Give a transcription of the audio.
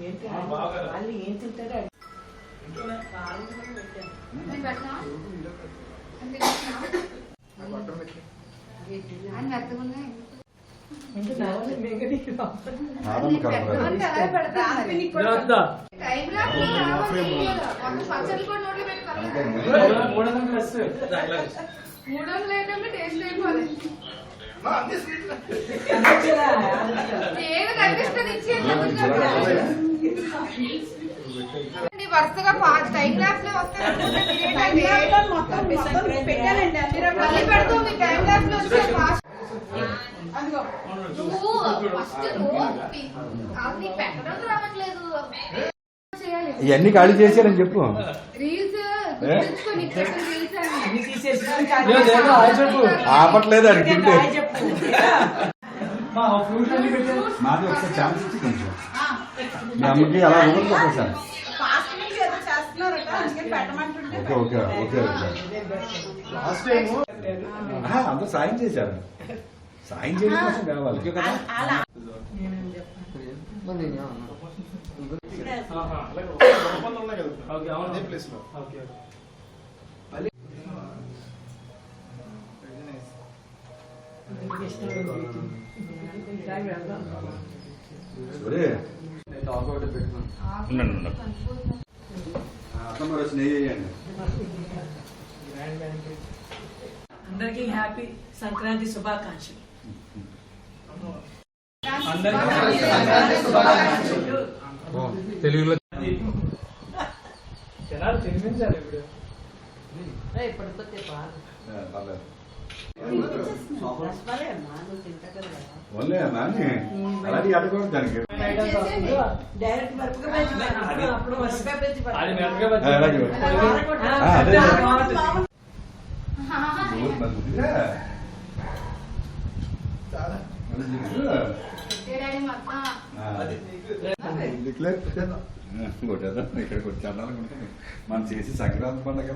ఏంటి? ఆ, బాగా. వాళ్ళు ఏం తింటారో మూడు వందలు ఏంటంటే టేస్ట్ అయిపోవాలి వరుసగా టైం లో వస్తాయి మళ్ళీ మీ టైం లో ఫాస్ట్ నువ్వు ఫస్ట్ పెట్టడం రావట్లేదు. ఇవన్నీ ఖాళీ చేశారని చెప్పు. ఆపట్లేదు అడిగింటే. మాది ఒకసారి ఛాన్స్ ఇచ్చి కొంచెం. మీ అమ్మకి అలా చేస్తున్నారట అందుకని పెట్టమంటుంటే okay okay okay okay. Last time ఆహా, అందరూ సాయం చేశారు. సాయం చేయడం కోసం కావాలి. అలా. నేనేం అందరికీ హ్యాపీ సంక్రాంతి శుభాకాంక్షలు. అందరికీ శుభాకాంక్షలు. తెలుగులో. జనాలు తినిపించాలి ఇప్పుడు. ఏయ్, ఇక్కడికి వచ్చి అన్నాలనుకుంటాను మనం చేసి సంక్రాంతి పండగ